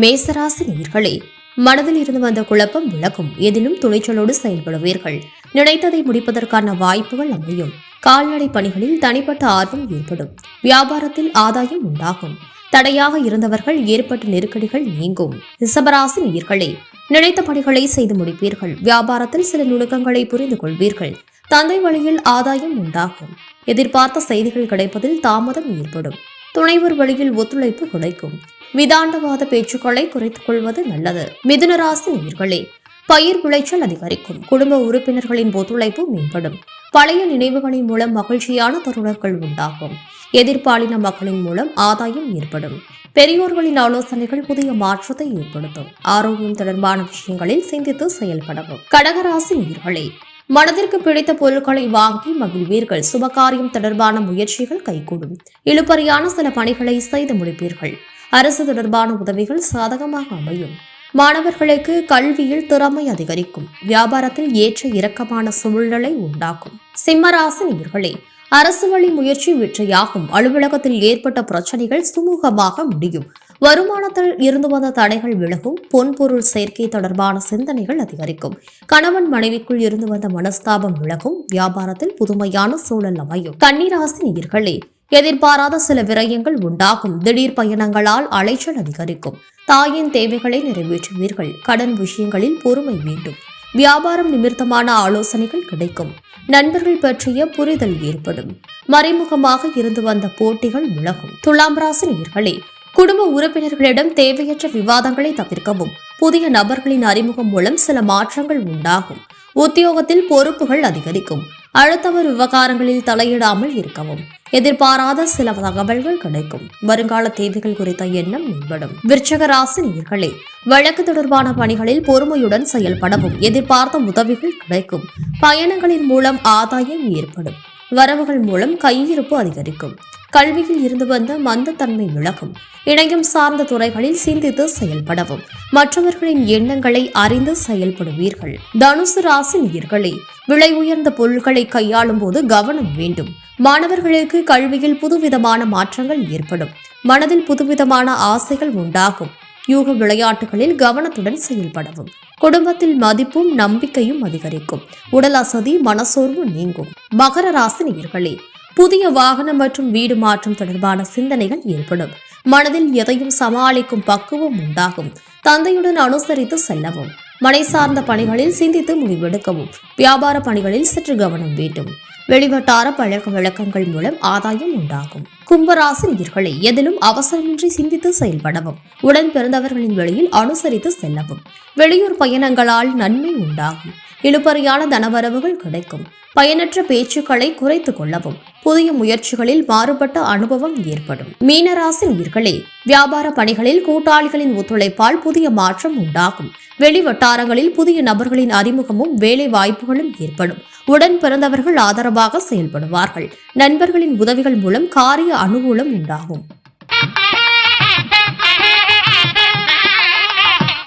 மேசராசி நேர்களே மனதில் இருந்து வந்த குழப்பம் விலகும். எதிலும் துணிச்சலோடு செயல்படுவீர்கள். நினைத்ததை முடிப்பதற்கான வாய்ப்புகள் அமையும். கால்நடை பணிகளில் தனிப்பட்ட ஆர்வம் ஏற்படும். வியாபாரத்தில் ஆதாயம் உண்டாகும். தடையாக இருந்தவர்கள் ஏற்பட்ட நெருக்கடிகள் நீங்கும். ரிசபராசி நேர்களே நினைத்த பணிகளை செய்து முடிப்பீர்கள். வியாபாரத்தில் சில நுணுக்கங்களை புரிந்து கொள்வீர்கள். தந்தை வழியில் ஆதாயம் உண்டாகும். எதிர்பார்த்த செய்திகள் கிடைப்பதில் தாமதம் ஏற்படும். துணைவர் வழியில் ஒத்துழைப்பு கிடைக்கும். விதாண்டவாத பேச்சுக்களை குறைத்துக் கொள்வது நல்லது. மிதுனராசி உயிர்களே பயிர் விளைச்சல் அதிகரிக்கும். குடும்ப உறுப்பினர்களின் ஒத்துழைப்பு மேம்படும். பழைய நினைவுகளின் மூலம் மகிழ்ச்சியான தருணங்கள் உண்டாகும். எதிர்பாலின மக்களின் மூலம் ஆதாயம் ஏற்படும். பெரியோர்களின் ஆலோசனைகள் புதிய மாற்றத்தை ஏற்படுத்தும். ஆரோக்கியம் தொடர்பான விஷயங்களில் சிந்தித்து செயல்படவும். கடகராசி உயிர்களே மனதிற்கு பிடித்த பொருட்களை வாங்கி மகிழ்வீர்கள். சுபகாரியம் தொடர்பான முயற்சிகள் கைகூடும். இழுபறியான சில பணிகளை செய்து முடிப்பீர்கள். அரசு தொடர்பான உதவிகள் சாதகமாக அமையும். மாணவர்களுக்கு கல்வியில் திறமை அதிகரிக்கும். வியாபாரத்தில் ஏற்ற இறக்கமான சூழ்நிலை உண்டாகும் சிம்மராசி நேயர்களே அரசு வழி முயற்சி வெற்றியாகும். அலுவலகத்தில் ஏற்பட்ட பிரச்சனைகள் சுமூகமாக முடியும். வருமானத்தில் இருந்து வந்த தடைகள் விலகும். பொன்பொருள் சேர்க்கை தொடர்பான சிந்தனைகள் அதிகரிக்கும். கணவன் மனைவிக்குள் இருந்து வந்த மனஸ்தாபம் விலகும். வியாபாரத்தில் புதுமையான சூழல் அமையும். கன்னிராசி நேயர்களே எதிர்பாராத சில விரயங்கள் உண்டாகும். திடீர் பயணங்களால் அலைச்சல் அதிகரிக்கும். தாயின் தேவைகளை நிறைவேற்றுவீர்கள். கடன் விஷயங்களில் பொறுமை வேண்டும். வியாபாரம் நிமித்தமான ஆலோசனைகள் கிடைக்கும். நண்பர்கள் பற்றிய புரிதல் ஏற்படும். மறைமுகமாக இருந்து வந்த போட்டிகள் விலகும். துலாம் ராசி நேர்களே குடும்ப உறுப்பினர்களிடம் தேவையற்ற விவாதங்களை தவிர்க்கவும் புதிய நபர்களின் அறிமுகம் மூலம் சில மாற்றங்கள் உண்டாகும். உத்தியோகத்தில் பொறுப்புகள் அதிகரிக்கும். அடுத்தவர் விவகாரங்களில் தலையிடாமல் இருக்கவும். எதிர்பாராத சில தகவல்கள் கிடைக்கும். வருங்கால தேவைகள் குறித்த எண்ணம் மேம்படும் விருச்சக ராசி நேர்களே வழக்கு தொடர்பான பணிகளில் பொறுமையுடன் செயல்படவும் எதிர்பார்த்த உதவிகள் கிடைக்கும். பயணங்களின் மூலம் ஆதாயம் ஏற்படும். வரவுகள் மூலம் கையிருப்பு அதிகரிக்கும். கல்வியில் இருந்து வந்த மந்தத்தன்மை விலகும். இணையம் சார்ந்த துறைகளில் சிந்தித்து செயல்படவும். மற்றவர்களின் எண்ணங்களை அறிந்து செயல்படுவீர்கள். தனுசு ராசி நேயர்களே விலை உயர்ந்த பொருட்களை கையாளும் போது கவனம் வேண்டும். மாணவர்களுக்கு கல்வியில் புதுவிதமான மாற்றங்கள் ஏற்படும். மனதில் புதுவிதமான ஆசைகள் உண்டாகும். யூக விளையாட்டுகளில் கவனத்துடன் செயல்படவும். குடும்பத்தில் மதிப்பும் நம்பிக்கையும் அதிகரிக்கும். உடல் அசதி மனசோர்வு நீங்கும். மகர ராசி நேயர்களே புதிய வாகனம் மற்றும் வீடு மாற்றம் தொடர்பான சிந்தனைகள் ஏற்படும். மனதில் எதையும் சமாளிக்கும் பக்குவம் உண்டாகும். தந்தையுடன் அனுசரித்து செல்லவும். மனை சார்ந்த பணிகளில் சிந்தித்து முடிவெடுக்கவும். வியாபார பணிகளில் சற்று கவனம் வேண்டும். வெளிவட்டார பழக்க வழக்கங்கள் மூலம் ஆதாயம் உண்டாகும். கும்பராசி நீர்களை எதிலும் அவசரமின்றி சிந்தித்து செயல்படவும் உடன் பிறந்தவர்களின் வழியில் அனுசரித்து செல்லவும். வெளியூர் பயணங்களால் நன்மை உண்டாகும். இழுபறியான தனவரவுகள் கிடைக்கும். பயனற்ற பேச்சுக்களை குறைத்துக் கொள்ளவும் புதிய முயற்சிகளில் மாறுபட்ட அனுபவம் ஏற்படும். மீனராசி நீர்களே வியாபார பணிகளில் கூட்டாளிகளின் ஒத்துழைப்பால் புதிய மாற்றம் உண்டாகும். வெளிவட்ட வட்டாரங்களில் புதிய நபர்களின் அறிமுகமும் வேலை வாய்ப்புகளும் ஏற்படும். உடன் பிறந்தவர்கள் ஆதரவாக செயல்படுவார்கள். நண்பர்களின் உதவிகள் மூலம் காரிய அனுகூலம் உண்டாகும்.